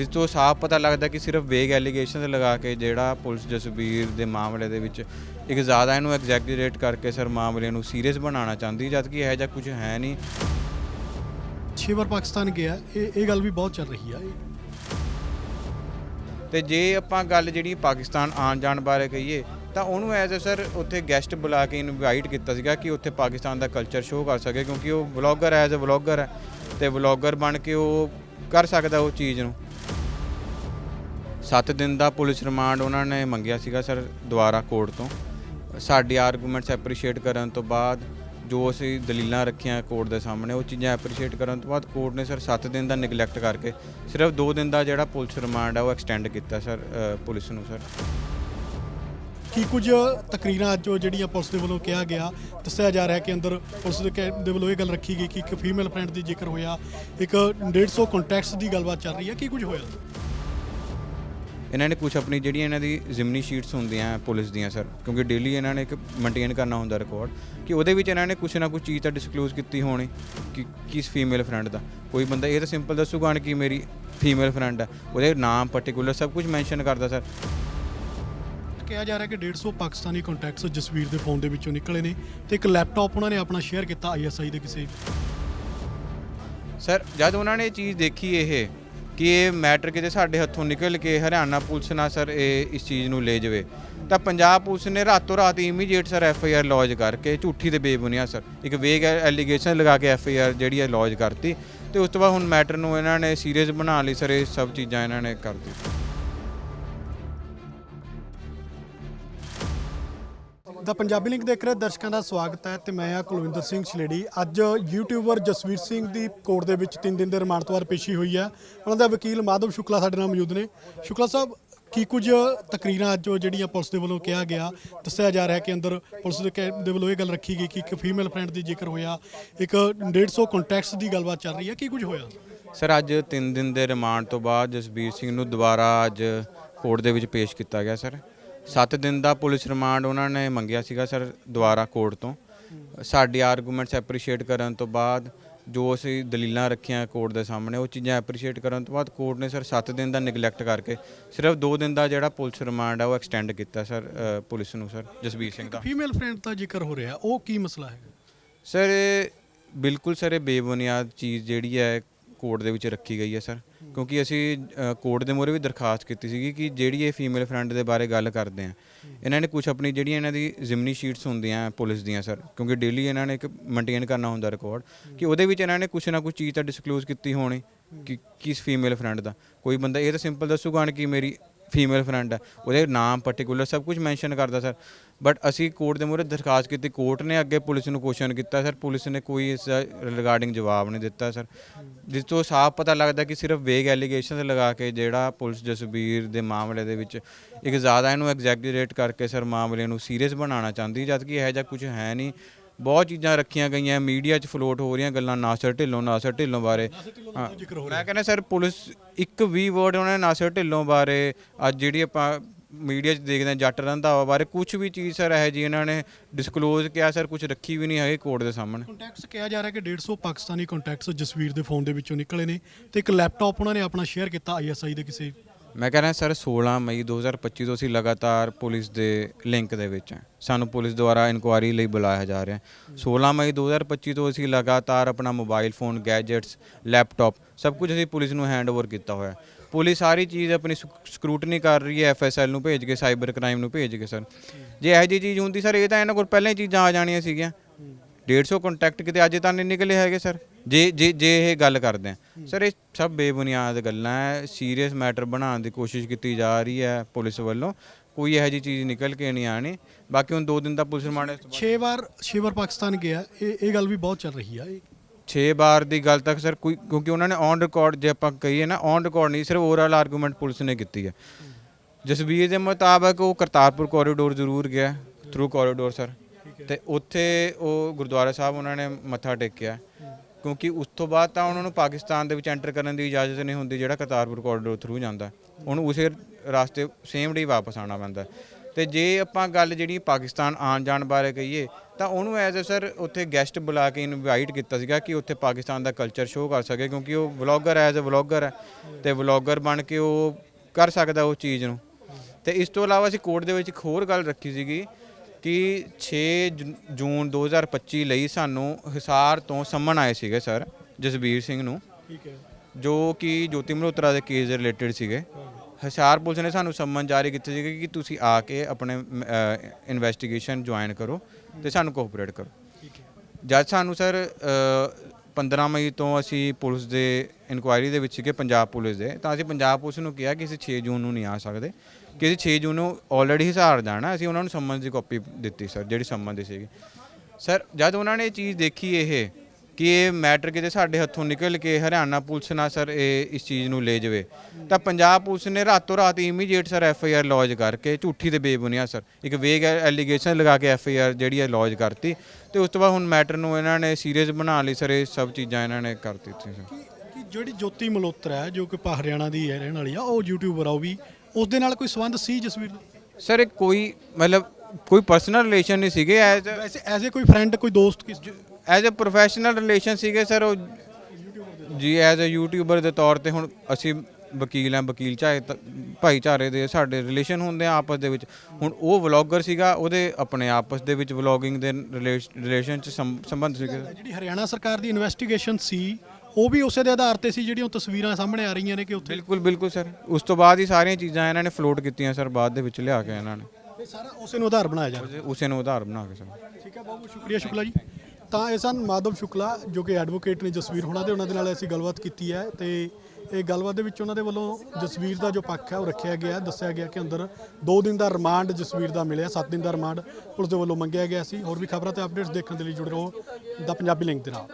ਜਿਸ ਤੋਂ ਸਾਫ਼ ਪਤਾ ਲੱਗਦਾ ਕਿ ਸਿਰਫ ਵੇਗ ਐਲੀਗੇਸ਼ਨਸ ਲਗਾ ਕੇ ਜਿਹੜਾ ਪੁਲਿਸ ਜਸਬੀਰ ਦੇ ਮਾਮਲੇ ਦੇ ਵਿੱਚ ਇੱਕ ਜ਼ਿਆਦਾ ਇਹਨੂੰ ਐਗਜ਼ੈਗਰੇਟ ਕਰਕੇ ਸਰ ਮਾਮਲੇ ਨੂੰ ਸੀਰੀਅਸ ਬਣਾਉਣਾ ਚਾਹੁੰਦੀ ਜਦ ਕਿ ਇਹੋ ਜਿਹਾ ਕੁਝ ਹੈ ਨਹੀਂ। ਛੇ ਵਾਰ ਪਾਕਿਸਤਾਨ ਗਿਆ ਇਹ ਇਹ ਗੱਲ ਵੀ ਬਹੁਤ ਚੱਲ ਰਹੀ ਆ। ਤੇ ਜੇ ਆਪਾਂ ਗੱਲ ਜਿਹੜੀ ਪਾਕਿਸਤਾਨ ਆਉਣ ਜਾਣ ਬਾਰੇ ਕਹੀਏ ਤਾਂ ਉਹਨੂੰ ਐਜ਼ ਅ ਸਰ ਉੱਥੇ ਗੈਸਟ ਬੁਲਾ ਕੇ ਇਨਵਾਈਟ ਕੀਤਾ ਸੀਗਾ ਕਿ ਉੱਥੇ ਪਾਕਿਸਤਾਨ ਦਾ ਕਲਚਰ ਸ਼ੋਅ ਕਰ ਸਕੇ ਕਿਉਂਕਿ ਉਹ ਵਲੌਗਰ ਐਜ਼ ਅ ਵਲੌਗਰ ਹੈ ਤੇ ਵਲੌਗਰ ਬਣ ਕੇ ਉਹ ਕਰ ਸਕਦਾ ਉਹ ਚੀਜ਼ ਨੂੰ। 7 ਦਿਨ ਦਾ ਪੁਲਿਸ ਰਿਮਾਂਡ ਉਹਨਾਂ ਨੇ ਮੰਗਿਆ ਸੀਗਾ ਸਰ ਦੁਆਰਾ ਕੋਰਟ ਤੋਂ। ਸਾਡੀ ਆਰਗੂਮੈਂਟਸ ਐਪਰੀਸ਼ੀਏਟ ਕਰਨ ਤੋਂ ਬਾਅਦ ਜੋ ਅਸੀਂ ਦਲੀਲਾਂ ਰੱਖੀਆਂ ਕੋਰਟ ਦੇ ਸਾਹਮਣੇ, ਉਹ ਚੀਜ਼ਾਂ ਐਪਰੀਸ਼ੀਏਟ ਕਰਨ ਤੋਂ ਬਾਅਦ ਕੋਰਟ ਨੇ ਸਰ 7 ਦਿਨ ਦਾ ਨਿਗਲੈਕਟ ਕਰਕੇ ਸਿਰਫ 2 ਦਿਨ ਦਾ ਜਿਹੜਾ ਪੁਲਿਸ ਰਿਮਾਂਡ ਹੈ ਉਹ ਐਕਸਟੈਂਡ ਕੀਤਾ ਸਰ ਪੁਲਿਸ ਨੂੰ ਸਰ। ਕੀ ਕੁਝ ਤਕਰੀਰਾਂ ਅੱਜ ਉਹ ਜਿਹੜੀਆਂ ਪੁਲਿਸ ਦੇ ਵੱਲੋਂ ਕਿਹਾ ਗਿਆ, ਦੱਸਿਆ ਜਾ ਰਿਹਾ ਕਿ ਅੰਦਰ ਪੁਲਿਸ ਦੇ ਕਹਿ- ਦੇ ਵੱਲੋਂ ਇਹ ਗੱਲ ਰੱਖੀ ਗਈ ਕਿ ਇੱਕ ਫੀਮੇਲ ਫਰੈਂਡ ਦੀ ਜ਼ਿਕਰ ਹੋਇਆ, ਇੱਕ 150 ਕੰਟੈਕਟਸ ਦੀ ਗੱਲਬਾਤ ਚੱਲ ਰਹੀ ਹੈ, ਕੀ ਕੁਝ ਹੋਇਆ? ਇਹਨਾਂ ਨੇ ਕੁਝ ਆਪਣੀ ਜਿਹੜੀ ਇਹਨਾਂ ਦੀ ਜ਼ਿਮਨੀ ਸ਼ੀਟਸ ਹੁੰਦੀਆਂ ਪੁਲਿਸ ਦੀਆਂ ਸਰ ਕਿਉਂਕਿ ਡੇਲੀ ਇਹਨਾਂ ਨੇ ਇੱਕ ਮੇਨਟੇਨ ਕਰਨਾ ਹੁੰਦਾ ਰਿਕਾਰਡ ਕਿ ਉਹਦੇ ਵਿੱਚ ਇਹਨਾਂ ਨੇ ਕੁਝ ਨਾ ਕੁਝ ਚੀਜ਼ ਤਾਂ ਡਿਸਕਲੋਜ਼ ਕੀਤੀ ਹੋਣੀ ਕਿ ਕਿਸ ਫੀਮੇਲ ਫਰੈਂਡ ਦਾ। ਕੋਈ ਬੰਦਾ ਇਹ ਤਾਂ ਸਿੰਪਲ ਦੱਸੂਗਾ ਕਿ ਮੇਰੀ ਫੀਮੇਲ ਫਰੈਂਡ ਹੈ ਉਹਦੇ ਨਾਮ ਪਾਰਟਿਕੂਲਰ ਸਭ ਕੁਝ ਮੈਂਸ਼ਨ ਕਰਦਾ ਸਰ। ਕਿਹਾ ਜਾ ਰਿਹਾ ਕਿ 150 ਪਾਕਿਸਤਾਨੀ ਕੰਟੈਕਟਸ ਜਸਵੀਰ ਦੇ ਫੋਨ ਦੇ ਵਿੱਚੋਂ ਨਿਕਲੇ ਨੇ ਤੇ ਇੱਕ ਲੈਪਟਾਪ ਉਹਨਾਂ ਨੇ ਆਪਣਾ ਸ਼ੇਅਰ ਕੀਤਾ ਆਈਐਸਆਈ ਦੇ ਕਿਸੇ ਸਰ ਜਦ ਉਹਨਾਂ ਨੇ ਇਹ ਚੀਜ਼ ਦੇਖੀ ਇਹ ਕਿ ਇਹ ਮੈਟਰ ਕਿਤੇ ਸਾਡੇ ਹੱਥੋਂ ਨਿਕਲ ਕੇ ਹਰਿਆਣਾ ਪੁਲਿਸ ਨਾਲ ਸਰ ਇਹ ਇਸ ਚੀਜ਼ ਨੂੰ ਲੈ ਜਾਵੇ। ਤਾਂ ਪੰਜਾਬ ਪੁਲਿਸ ਨੇ ਰਾਤੋਂ ਰਾਤ immediate sir F I R lodge ਕਰਕੇ ਝੂਠੀ ਤੇ ਬੇਬੁਨਿਆ ਸਰ, ਇੱਕ ਵੇਗ ਐਲੀਗੇਸ਼ਨ ਲਗਾ ਕੇ ਐਫ ਆਈ ਆਰ ਜਿਹੜੀ ਹੈ ਲੌਜ ਕਰਤੀ ਤੇ ਉਸ ਤੋਂ ਬਾਅਦ ਹੁਣ ਮੈਟਰ ਨੂੰ ਇਹਨਾਂ ਨੇ ਸੀਰੀਅਸ ਬਣਾ ਲਈ ਸਰ, ਇਹ ਸਭ ਚੀਜ਼ਾਂ ਇਹਨਾਂ ਨੇ ਕਰ ਦਿੱਤੀ ਦਾ ਪੰਜਾਬੀ ਲਿੰਕ ਦੇਖ ਰਹੇ ਦਰਸ਼ਕਾਂ ਦਾ ਸਵਾਗਤ ਹੈ ਤੇ ਮੈਂ ਆ ਕੁਲਵਿੰਦਰ ਸਿੰਘ ਛਲੇੜੀ। ਅੱਜ ਯੂਟਿਊਬਰ ਜਸਵੀਰ ਸਿੰਘ ਦੀ ਕੋਰਟ ਦੇ ਵਿੱਚ 3 ਦਿਨ ਦੇ ਰਿਮਾਂਡ ਤੋਂ ਬਾਅਦ ਪੇਸ਼ੀ ਹੋਈ ਹੈ। ਉਹਨਾਂ ਦਾ ਵਕੀਲ ਮਾਧਵ ਸ਼ੁਕਲਾ ਸਾਡੇ ਨਾਲ ਮੌਜੂਦ ਨੇ। ਸ਼ੁਕਲਾ ਸਾਹਿਬ, ਕੀ ਕੁਝ ਤਕਰੀਰਾਂ ਅੱਜ ਉਹ ਜਿਹੜੀਆਂ ਪੁਲਿਸ ਦੇ ਵੱਲੋਂ ਕਿਹਾ ਗਿਆ, ਦੱਸਿਆ ਜਾ ਰਿਹਾ ਕਿ ਅੰਦਰ ਪੁਲਿਸ ਦੇ ਕਹਿ- ਦੇ ਵੱਲੋਂ ਇਹ ਗੱਲ ਰੱਖੀ ਗਈ ਕਿ ਇੱਕ ਫੀਮੇਲ ਫਰੈਂਡ ਦੀ ਜ਼ਿਕਰ ਹੋਇਆ, ਇੱਕ 150 ਕੰਟੈਕਟਸ ਦੀ ਗੱਲਬਾਤ ਚੱਲ ਰਹੀ ਹੈ। ਕੀ ਕੁਝ ਹੋਇਆ? ਸਰ, ਅੱਜ 3 ਦਿਨ ਦੇ ਰਿਮਾਂਡ ਤੋਂ ਬਾਅਦ ਜਸਬੀਰ ਸਿੰਘ ਨੂੰ ਦੁਬਾਰਾ ਅੱਜ ਕੋਰਟ ਦੇ ਵਿੱਚ ਪੇਸ਼ ਕੀਤਾ ਗਿਆ, ਸਰ। 7 ਦਿਨ ਦਾ ਪੁਲਿਸ ਰਿਮਾਂਡ ਉਹਨਾਂ ਨੇ ਮੰਗਿਆ ਸੀਗਾ ਸਰ ਦੁਬਾਰਾ ਕੋਰਟ ਤੋਂ। ਸਾਡੀ ਆਰਗੂਮੈਂਟਸ ਐਪਰੀਸ਼ੀਏਟ ਕਰਨ ਤੋਂ ਬਾਅਦ ਜੋ ਅਸੀਂ ਦਲੀਲਾਂ ਰੱਖੀਆਂ ਕੋਰਟ ਦੇ ਸਾਹਮਣੇ ਉਹ ਚੀਜ਼ਾਂ ਐਪਰੀਸ਼ੀਏਟ ਕਰਨ ਤੋਂ ਬਾਅਦ ਕੋਰਟ ਨੇ ਸਰ 7 ਦਿਨ ਦਾ ਨੈਗਲੈਕਟ ਕਰਕੇ ਸਿਰਫ 2 ਦਿਨ ਦਾ ਜਿਹੜਾ ਪੁਲਿਸ ਰਿਮਾਂਡ ਹੈ ਉਹ ਐਕਸਟੈਂਡ ਕੀਤਾ ਸਰ ਪੁਲਿਸ ਨੂੰ ਸਰ ਜਸਬੀਰ ਸਿੰਘ ਦਾ। ਫੀਮੇਲ ਫਰੈਂਡ ਦਾ ਜ਼ਿਕਰ ਹੋ ਰਿਹਾ ਉਹ ਕੀ ਮਸਲਾ ਹੈ? ਸਰ ਇਹ ਬਿਲਕੁਲ ਸਰ ਇਹ ਬੇਬੁਨਿਆਦ ਚੀਜ਼ ਜਿਹੜੀ ਹੈ ਕੋਰਟ ਦੇ ਵਿੱਚ ਰੱਖੀ ਗਈ ਹੈ ਸਰ। ਕਿਉਂਕਿ ਅਸੀਂ ਕੋਰਟ ਦੇ ਮੂਹਰੇ ਵੀ ਦਰਖਾਸਤ ਕੀਤੀ ਸੀਗੀ ਕਿ ਜਿਹੜੀ ਇਹ ਫੀਮੇਲ ਫਰੈਂਡ ਦੇ ਬਾਰੇ ਗੱਲ ਕਰਦੇ ਆ। ਇਹਨਾਂ ਨੇ ਕੁਝ ਆਪਣੀ ਜਿਹੜੀਆਂ ਇਹਨਾਂ ਦੀ ਜ਼ਿਮਨੀ ਸ਼ੀਟਸ ਹੁੰਦੀਆਂ ਪੁਲਿਸ ਦੀਆਂ ਸਰ ਕਿਉਂਕਿ ਡੇਲੀ ਇਹਨਾਂ ਨੇ ਇੱਕ ਮੇਨਟੇਨ ਕਰਨਾ ਹੁੰਦਾ ਰਿਕਾਰਡ ਕਿ ਉਹਦੇ ਵਿੱਚ ਇਹਨਾਂ ਨੇ ਕੁਝ ਨਾ ਕੁਝ ਚੀਜ਼ ਤਾਂ ਡਿਸਕਲੋਜ਼ ਕੀਤੀ ਹੋਣੀ ਕਿ ਕਿਸ ਫੀਮੇਲ ਫਰੈਂਡ ਦਾ। ਕੋਈ ਬੰਦਾ, ਇਹ ਤਾਂ ਸਿੰਪਲ ਦੱਸੂਗਾ ਕਿ ਮੇਰੀ ਫੀਮੇਲ ਫਰੈਂਡ ਹੈ। ਉਹਦੇ ਨਾਮ ਪਾਰਟਿਕੂਲਰ ਸਭ ਕੁਝ ਮੈਂਸ਼ਨ ਕਰਦਾ ਸਰ ਬਟ ਅਸੀਂ ਕੋਰਟ ਦੇ ਮੂਹਰੇ ਦਰਖਾਸਤ ਕੀਤੀ ਕੋਰਟ ਨੇ ਅੱਗੇ ਪੁਲਿਸ ਨੂੰ ਕੁਐਸਚਨ ਕੀਤਾ ਸਰ ਪੁਲਿਸ ਨੇ ਕੋਈ ਇਸ ਰਿਗਾਰਡਿੰਗ ਜਵਾਬ ਨਹੀਂ ਦਿੱਤਾ ਸਰ ਜਿਸ ਤੋਂ ਸਾਫ਼ ਪਤਾ ਲੱਗਦਾ ਕਿ ਸਿਰਫ ਵੇਗ ਐਲੀਗੇਸ਼ਨਸ ਲਗਾ ਕੇ ਜਿਹੜਾ ਪੁਲਿਸ ਜਸਬੀਰ ਦੇ ਮਾਮਲੇ ਦੇ ਵਿੱਚ ਇੱਕ ਜ਼ਿਆਦਾ ਇਹਨੂੰ ਐਗਜ਼ੈਗਰੇਟ ਕਰਕੇ ਸਰ ਮਾਮਲੇ ਨੂੰ ਸੀਰੀਅਸ ਬਣਾਉਣਾ ਚਾਹੁੰਦੀ, ਜਦ ਕਿ ਇਹੋ ਜਿਹਾ ਕੁਝ ਹੈ ਨਹੀਂ। ਬਹੁਤ ਚੀਜ਼ਾਂ ਰੱਖੀਆਂ ਗਈਆਂ ਮੀਡੀਆ 'ਚ ਫਲੋਟ ਹੋ ਰਹੀਆਂ ਗੱਲਾਂ ਨਾਸਰ ਢਿੱਲੋਂ ਨਾਸਰ ਢਿੱਲੋਂ ਬਾਰੇ। ਹਾਂ, ਮੈਂ ਕਹਿੰਦਾ ਸਰ ਪੁਲਿਸ ਇੱਕ ਵੀ ਵਰਡ ਉਹਨਾਂ ਨੇ ਨਾਸਰ ਢਿੱਲੋਂ ਬਾਰੇ ਅੱਜ ਜਿਹੜੀ ਆਪਾਂ ਮੀਡੀਆ 'ਚ ਦੇਖਦੇ ਹਾਂ ਜੱਟ ਰੰਧਾਵਾ ਬਾਰੇ ਕੁਝ ਵੀ ਚੀਜ਼ ਸਰ ਇਹ ਜੀ ਇਹਨਾਂ ਨੇ ਡਿਸਕਲੋਜ਼ ਕਿਹਾ ਸਰ ਕੁਝ ਰੱਖੀ ਵੀ ਨਹੀਂ ਹੈਗੀ ਕੋਰਟ ਦੇ ਸਾਹਮਣੇ। ਕੰਟੈਕਟਸ ਕਿਹਾ ਜਾ ਰਿਹਾ ਕਿ 150 ਪਾਕਿਸਤਾਨੀ ਕੰਟੈਕਟਸ ਜਸਵੀਰ ਦੇ ਫੋਨ ਦੇ ਵਿੱਚੋਂ ਨਿਕਲੇ ਨੇ ਤੇ ਇੱਕ ਲੈਪਟਾਪ ਉਹਨਾਂ ਨੇ ਆਪਣਾ ਸ਼ੇਅਰ ਕੀਤਾ ਆਈਐਸਆਈ ਦੇ ਕਿਸੇ ਮੈਂ ਕਹਿ ਰਿਹਾ ਸਰ 16 ਮਈ 2025 ਤੋਂ ਅਸੀਂ ਲਗਾਤਾਰ ਪੁਲਿਸ ਦੇ ਲਿੰਕ ਦੇ ਵਿੱਚ ਹਾਂ। ਸਾਨੂੰ ਪੁਲਿਸ ਦੁਆਰਾ ਇਨਕੁਆਇਰੀ ਲਈ ਬੁਲਾਇਆ ਜਾ ਰਿਹਾ ਹੈ। 16 ਮਈ 2025 ਤੋਂ ਅਸੀਂ ਲਗਾਤਾਰ ਆਪਣਾ ਮੋਬਾਈਲ ਫੋਨ ਗੈਜਟਸ ਲੈਪਟਾਪ ਸਭ ਕੁਝ ਅਸੀਂ ਪੁਲਿਸ ਨੂੰ ਹੈਂਡਓਵਰ ਕੀਤਾ ਹੋਇਆ ਹੈ। ਪੁਲਿਸ ਸਾਰੀ ਚੀਜ਼ ਆਪਣੀ ਸਕਰੂਟਨੀ ਕਰ ਰਹੀ ਹੈ ਐਫਐਸਐਲ ਨੂੰ ਭੇਜ ਕੇ ਸਾਈਬਰ ਕ੍ਰਾਈਮ ਨੂੰ ਭੇਜ ਕੇ ਸਰ। ਜੇ ਇਹੋ ਜਿਹੀ ਚੀਜ਼ ਹੁੰਦੀ ਸਰ ਇਹ ਤਾਂ ਇਹਨਾਂ ਕੋਲ ਪਹਿਲਾਂ ਹੀ ਚੀਜ਼ਾਂ ਆ ਜਾਣੀਆਂ ਸੀਗੀਆਂ। 150 ਕੰਟੈਕਟ ਕਿਤੇ ਅੱਜ ਤਾਂ ਨਹੀਂ ਨਿਕਲੇ ਹੈਗੇ ਸਰ। ਜੇ ਜੇ ਜੇ ਇਹ ਗੱਲ ਕਰਦੇ ਆ। ਸਰ ਇਹ ਸਭ ਬੇਬੁਨਿਆਦ ਗੱਲਾਂ ਹੈ ਸੀਰੀਅਸ ਮੈਟਰ ਬਣਾਉਣ ਦੀ ਕੋਸ਼ਿਸ਼ ਕੀਤੀ ਜਾ ਰਹੀ ਹੈ ਪੁਲਿਸ ਵੱਲੋਂ। ਕੋਈ ਇਹੋ ਜਿਹੀ ਚੀਜ਼ ਨਿਕਲ ਕੇ ਨਹੀਂ ਆਣੀ ਬਾਕੀ ਹੁਣ 2 ਦਿਨ ਦਾ ਪੁਲਿਸ ਰਿਮਾਂਡ ਹੈ 6 ਵਾਰ 6 ਵਾਰ ਪਾਕਿਸਤਾਨ ਗਿਆ। ਇਹ ਇਹ ਗੱਲ ਵੀ ਬਹੁਤ ਚੱਲ ਰਹੀ ਆ। ਇਹ 6 ਵਾਰ ਦੀ ਗੱਲ ਤੱਕ ਸਰ ਕੋਈ ਕਿਉਂਕਿ ਉਹਨਾਂ ਨੇ ਔਨ ਰਿਕਾਰਡ ਜੇ ਆਪਾਂ ਕਹੀਏ ਨਾ ਔਨ ਰਿਕਾਰਡ ਨਹੀਂ ਸਿਰਫ ਓਵਰਆਲ ਆਰਗੂਮੈਂਟ ਪੁਲਿਸ ਨੇ ਕੀਤੀ ਹੈ ਜਸਬੀਰ ਦੇ ਮੁਤਾਬਕ ਉਹ ਕਰਤਾਰਪੁਰ ਕੋਰੀਡੋਰ ਜ਼ਰੂਰ ਗਿਆ ਥਰੂ ਕੋਰੀਡੋਰ ਸਰ ਤੇ ਉੱਥੇ ਉਹ ਗੁਰਦੁਆਰਾ ਸਾਹਿਬ ਉਹਨਾਂ ਨੇ ਮੱਥਾ ਟੇਕਿਆ। ਕਿਉਂਕਿ ਉਸ ਤੋਂ ਬਾਅਦ ਤਾਂ ਉਹਨਾਂ ਨੂੰ ਪਾਕਿਸਤਾਨ ਦੇ ਵਿੱਚ ਐਂਟਰ ਕਰਨ ਦੀ ਇਜਾਜ਼ਤ ਨਹੀਂ ਹੁੰਦੀ ਜਿਹੜਾ ਕਰਤਾਰਪੁਰ ਕੋਰੀਡੋਰ ਥਰੂ ਜਾਂਦਾ ਉਹਨੂੰ ਉਸੇ ਰਾਸਤੇ ਸੇਮ ਡੇ ਵਾਪਸ ਆਉਣਾ ਪੈਂਦਾ ਤੇ ਜੇ ਆਪਾਂ ਗੱਲ ਜਿਹੜੀ ਪਾਕਿਸਤਾਨ ਆਉਣ ਜਾਣ ਬਾਰੇ ਕਹੀਏ, ਤਾਂ ਉਹਨੂੰ ਐਜ਼ ਅ ਸਰ ਉੱਥੇ ਗੈਸਟ ਬੁਲਾ ਕੇ ਇਨਵਾਈਟ ਕੀਤਾ ਸੀਗਾ ਕਿ ਉੱਥੇ ਪਾਕਿਸਤਾਨ ਦਾ ਕਲਚਰ ਸ਼ੋਅ ਕਰ ਸਕੇ, ਕਿਉਂਕਿ ਉਹ ਵਲੌਗਰ ਐਜ਼ ਅ ਵਲੌਗਰ ਹੈ। ਤੇ ਵਲੌਗਰ ਬਣ ਕੇ ਉਹ ਕਰ ਸਕਦਾ ਉਹ ਚੀਜ਼ ਨੂੰ। ਤੇ ਇਸ ਤੋਂ ਇਲਾਵਾ ਅਸੀਂ ਕੋਰਟ ਦੇ ਵਿੱਚ ਇੱਕ ਹੋਰ ਗੱਲ ਰੱਖੀ ਸੀਗੀ ਕਿ 6 ਜੂ- ਜੂਨ 2025 ਲਈ ਸਾਨੂੰ ਹਿਸਾਰ ਤੋਂ ਸੰਮਨ ਆਏ ਸੀਗੇ ਸਰ ਜਸਬੀਰ ਸਿੰਘ ਨੂੰ। ਠੀਕ ਹੈ। ਜੋ ਕਿ ਜੋਤੀ ਮਲਹੋਤਰਾ ਦੇ ਕੇਸ ਦੇ ਰਿਲੇਟਡ ਸੀਗੇ। ਹਿਸਾਰ ਪੁਲਿਸ ਨੇ ਸਾਨੂੰ ਸੰਮਨ ਜਾਰੀ ਕੀਤੇ ਸੀਗੇ ਕਿ ਤੁਸੀਂ ਆ ਕੇ ਆਪਣੇ ਇਨਵੈਸਟੀਗੇਸ਼ਨ ਜੁਆਇਨ ਕਰੋ ਤੇ ਸਾਨੂੰ ਕੋਆਪਰੇਟ ਕਰੋ। ਠੀਕ ਹੈ। ਜਦ ਸਾਨੂੰ ਸਰ ਅ, 15 ਮਈ ਤੋਂ ਅਸੀਂ ਪੁਲਿਸ ਦੇ ਇਨਕੁਆਇਰੀ ਦੇ ਵਿੱਚ ਸੀਗੇ ਪੰਜਾਬ ਪੁਲਿਸ ਦੇ ਤਾਂ ਅਸੀਂ ਪੰਜਾਬ ਪੁਲਿਸ ਨੂੰ ਕਿਹਾ ਕਿ ਅਸੀਂ 6 ਜੂਨ ਨੂੰ ਨਹੀਂ ਆ ਸਕਦੇ। ਕਿ ਅਸੀਂ 6 ਜੂਨ ਨੂੰ ਆਲਰੇਡੀ ਹਿਸਾਰ ਜਾਣਾ, ਅਸੀਂ ਉਹਨਾਂ ਨੂੰ ਸੰਮਨ ਦੀ ਕਾਪੀ ਦਿੱਤੀ ਸਰ ਜਿਹੜੀ ਸੰਮਨ ਦੀ ਸੀਗੀ। ਸਰ ਜਦ ਉਹਨਾਂ ਨੇ ਇਹ ਚੀਜ਼ ਦੇਖੀ ਇਹ, ਕਿ ਇਹ ਮੈਟਰ ਕਿਤੇ ਸਾਡੇ ਹੱਥੋਂ ਨਿਕਲ ਕੇ ਹਰਿਆਣਾ ਪੁਲਿਸ ਨਾਲ ਸਰ ਇਹ ਇਸ ਚੀਜ਼ ਨੂੰ ਲੈ ਜਾਵੇ, ਤਾਂ ਪੰਜਾਬ ਪੁਲਿਸ ਨੇ ਰਾਤੋਂ ਰਾਤ immediate sir F I R lodge ਕਰਕੇ ਝੂਠੀ ਤੇ ਬੇਬੁਨਿਆਦ ਸਰ ਇੱਕ ਵੇਗ ਐਲੀਗੇਸ਼ਨ ਲਗਾ ਕੇ ਐਫ ਆਈ ਆਰ ਜਿਹੜੀ ਹੈ ਲੌਜ ਕਰਤੀ, ਤੇ ਉਸ ਤੋਂ ਬਾਅਦ ਹੁਣ ਮੈਟਰ ਨੂੰ ਇਹਨਾਂ ਨੇ ਸੀਰੀਅਸ ਬਣਾ ਲਈ ਸਰ ਇਹ ਸਭ ਚੀਜ਼ਾਂ ਇਹਨਾਂ ਨੇ ਕਰ ਦਿੱਤੀਆਂ ਸਰ ਜਿਹੜੀ ਜੋਤੀ ਮਲਹੋਤਰਾ ਹੈ, ਜੋ ਕਿ ਹਰਿਆਣਾ ਦੀ ਹੈ ਰਹਿਣ ਵਾਲੀ ਆ, ਉਹ ਯੂਟਿਊਬਰ ਆ, ਉਹ ਵੀ ਉਸ ਦੇ ਨਾਲ ਕੋਈ ਸੰਬੰਧ ਸੀ ਜਸਵੀਰ ਦਾ ਸਰ ਇਹ ਕੋਈ ਮਤਲਬ ਕੋਈ ਪਰਸਨਲ ਰਿਲੇਸ਼ਨ ਨਹੀਂ ਸੀਗੇ ਐਜ਼ ਵੈਸੇ ਐਜ਼ ਕੋਈ ਫਰੈਂਡ ਕੋਈ ਦੋਸਤ ਕਿਸ ਐਜ਼ ਅ ਪ੍ਰੋਫੈਸ਼ਨਲ ਰਿਲੇਸ਼ਨ ਸੀਗੇ ਸਰ ਉਹ ਜੀ ਐਜ਼ ਅ ਯੂਟਿਊਬਰ ਦੇ ਤੌਰ ਤੇ ਹੁਣ ਅਸੀਂ ਵਕੀਲ ਆ ਵਕੀਲ ਚਾਹੇ ਭਾਈਚਾਰੇ ਦੇ ਸਾਡੇ ਰਿਲੇਸ਼ਨ ਹੁੰਦੇ ਆ ਆਪਸ ਦੇ ਵਿੱਚ। ਹੁਣ ਉਹ ਵਲੌਗਰ ਸੀਗਾ ਉਹਦੇ ਆਪਣੇ ਆਪਸ ਦੇ ਵਿੱਚ ਵਲੌਗਿੰਗ ਦੇ ਰਿਲੇਸ਼ਨ ਚ ਸੰਬ- ਸੰਬੰਧ ਸੀਗੇ। ਜਿਹੜੀ ਹਰਿਆਣਾ ਸਰਕਾਰ ਦੀ ਇਨਵੈਸਟੀਗੇਸ਼ਨ ਸੀ ਉਹ ਵੀ ਉਸੇ ਦੇ ਆਧਾਰ ਤੇ ਸੀ ਜਿਹੜੀਆਂ ਤਸਵੀਰਾਂ ਸਾਹਮਣੇ ਆ ਰਹੀਆਂ ਨੇ ਕਿ ਉੱਥੇ ਬਿਲਕੁਲ ਬਿਲਕੁਲ ਸਰ। ਉਸ ਤੋਂ ਬਾਅਦ ਹੀ ਸਾਰੀਆਂ ਚੀਜ਼ਾਂ ਇਹਨਾਂ ਨੇ ਫਲੋਟ ਕੀਤੀਆਂ ਸਰ ਬਾਅਦ ਦੇ ਵਿੱਚ ਲਿਆ ਕੇ ਇਹਨਾਂ ਨੇ। ਇਹ ਸਾਰਾ ਉਸੇ ਨੂੰ ਆਧਾਰ ਬਣਾਇਆ ਜਾ ਰਿਹਾ। ਉਸੇ ਨੂੰ ਆਧਾਰ ਬਣਾ ਕੇ ਸਰ। ਠੀਕ ਹੈ ਬਹੁਤ ਬਹੁਤ ਸ਼ੁਕਰੀਆ ਸ਼ੁਕਲਾ ਜੀ। ਤਾਂ ਇਹ ਸਨ ਮਾਧਵ ਸ਼ੁਕਲਾ ਜੋ ਕਿ ਐਡਵੋਕੇਟ ਨੇ ਜਸਵੀਰ ਹੋਣਾ ਦੇ ਉਹਨਾਂ ਦੇ ਨਾਲ ਅਸੀਂ ਗੱਲਬਾਤ ਕੀਤੀ ਹੈ ਤੇ ਇਹ ਗੱਲਬਾਤ ਦੇ ਵਿੱਚ ਉਹਨਾਂ ਦੇ ਵੱਲੋਂ ਜਸਵੀਰ ਦਾ ਜੋ ਪੱਖ ਹੈ ਉਹ ਰੱਖਿਆ ਗਿਆ। ਦੱਸਿਆ ਗਿਆ ਕਿ ਅੰਦਰ 2 ਦਿਨ ਦਾ ਰਿਮਾਂਡ ਜਸਵੀਰ ਦਾ ਮਿਲਿਆ 7 ਦਿਨ ਦਾ ਰਿਮਾਂਡ ਪੁਲਿਸ ਦੇ ਵੱਲੋਂ ਮੰਗਿਆ ਗਿਆ ਸੀ। ਹੋਰ ਵੀ ਖਬਰਾਂ ਤੇ ਅਪਡੇਟਸ ਦੇਖਣ ਦੇ ਲਈ ਜੁੜੇ ਰਹੋ ਦਾ ਪੰਜਾਬੀ ਲਿੰਕ ਦੇ ਨਾਲ।